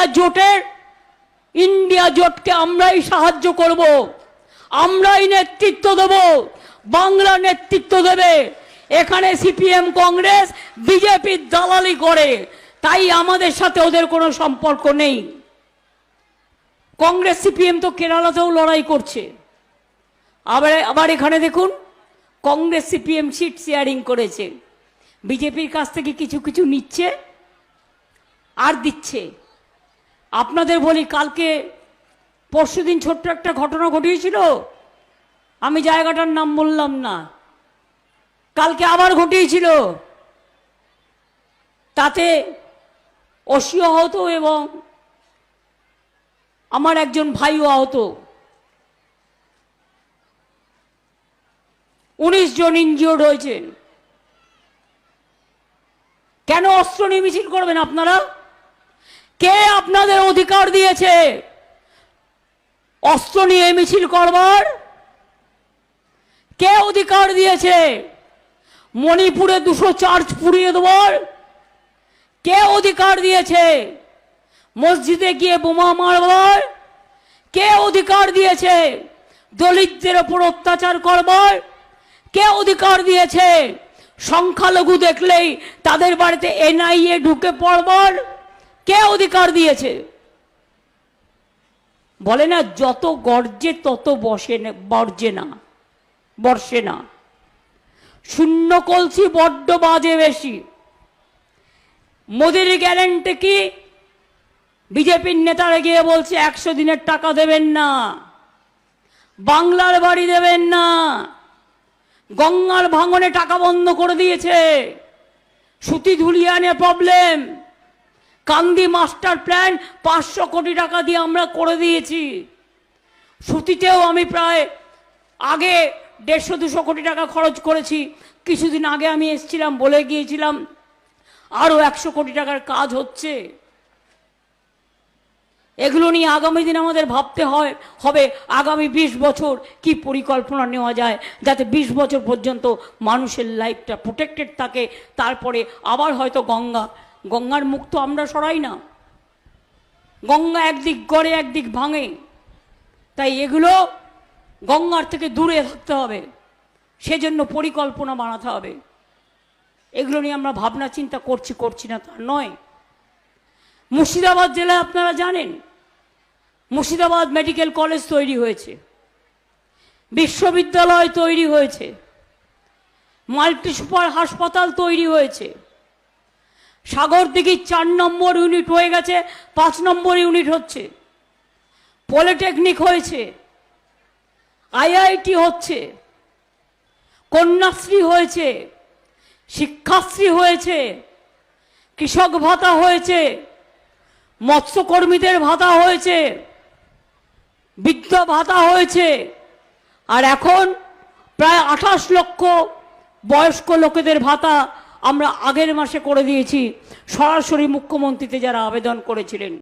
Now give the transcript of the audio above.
India জোটের, India জোটকে আমরাই সাহায্য করব। আমরাই নেতৃত্ব দেব। বাংলা নেতৃত্ব দেবে। এখানে সিপিএম কংগ্রেস বিজেপির দালালি করে। তাই আমাদের সাথে ওদের কোনো সম্পর্ক নেই। কংগ্রেস, সিপিএম তো কেরালাতেও লড়াই করছে। আবার আবার এখানে দেখুন, কংগ্রেস, সিপিএম সিট শেয়ারিং করেছে। বিজেপির কাছ থেকে কিছু কিছু নিচ্ছে আর দিচ্ছে। আপনাদের বলি কালকে পরশু দিন ছোট্ট একটা ঘটনা ঘটিয়েছিল? আমি জায়গাটার নাম বললাম না। কালকে আবার ঘটিয়েছিল। তাতে অসীয় আহত এবং আমার একজন ভাইও আহত। উনিশ জন ইনজিওর্ড হয়েছেন। কেন অস্ত্র নিয়ে মিছিল করবেন আপনারা? কে আপনাদের অধিকার দিয়েছে? অস্ত্র নিয়ে মিছিল করবার? কে অধিকার দিয়েছে? মণিপুরে দুশো চার্জ পুড়িয়ে দেবার? কে অধিকার দিয়েছে? মসজিদে গিয়ে বোমা মারবার? কে অধিকার দিয়েছে? দলিতদের ওপর অত্যাচার করবার? কে অধিকার দিয়েছে? সংখ্যালঘু দেখলেই তাদের বাড়িতে এনআইএ ঢুকে পড়বার? কে অধিকার দিয়েছে? বলে না, যত গর্জে তত বসে বর্জে না, বর্ষে না। শূন্য কলসি বড্ড বাজে বেশি। মোদির গ্যারেন্টি কি? বিজেপির নেতারা গিয়ে বলছে, একশো দিনের টাকা দেবেন না, বাংলার বাড়ি দেবেন না, গঙ্গার ভাঙনে টাকা বন্ধ করে দিয়েছে, সুতি ধুলিয়ানে প্রবলেম কান্দি মাস্টার প্ল্যান পাঁচশো কোটি টাকা দিয়ে আমরা করে দিয়েছি। সুতিতেও আমি প্রায় আগে দেড়শো, দুশো কোটি টাকা খরচ করেছি। কিছুদিন আগে আমি এসেছিলাম, বলে গিয়েছিলাম আরও একশো কোটি টাকার কাজ হচ্ছে। এগুলো নিয়ে আগামী দিন আমাদের ভাবতে হয়, হবে আগামী বিশ বছর কি পরিকল্পনা নেওয়া যায়, যাতে বিশ বছর পর্যন্ত মানুষের লাইফটা প্রোটেক্টেড থাকে। তারপরে আবার হয়তো গঙ্গা গঙ্গার মুখ তো আমরা সরাই না। গঙ্গা একদিক গড়ে, একদিক ভাঙে। তাই এগুলো গঙ্গার থেকে দূরে থাকতে হবে। সেজন্য পরিকল্পনা বানাতে হবে। এগুলো নিয়ে আমরা ভাবনা চিন্তা করছি করছি না, তা নয়। মুর্শিদাবাদ জেলায় আপনারা জানেন, মুর্শিদাবাদ মেডিকেল কলেজ তৈরি হয়েছে। বিশ্ববিদ্যালয় তৈরি হয়েছে। মাল্টি সুপার হাসপাতাল তৈরি হয়েছে। সাগরদিঘির চার নম্বর ইউনিট হয়ে গেছে, পাঁচ নম্বর ইউনিট হচ্ছে। পলিটেকনিক হয়েছে, আইআইটি হচ্ছে, কন্যাশ্রী হয়েছে, শিক্ষাশ্রী হয়েছে, কৃষক ভাতা হয়েছে, মৎস্যকর্মীদের ভাতা হয়েছে, বৃদ্ধ ভাতা হয়েছে, আর এখন প্রায় আঠাশ লক্ষ বয়স্ক লোকেদের ভাতা আমরা আগের মাসে করে দিয়েছি। সরাসরি মুখ্যমন্ত্রীতে যারা আবেদন করেছিলেন।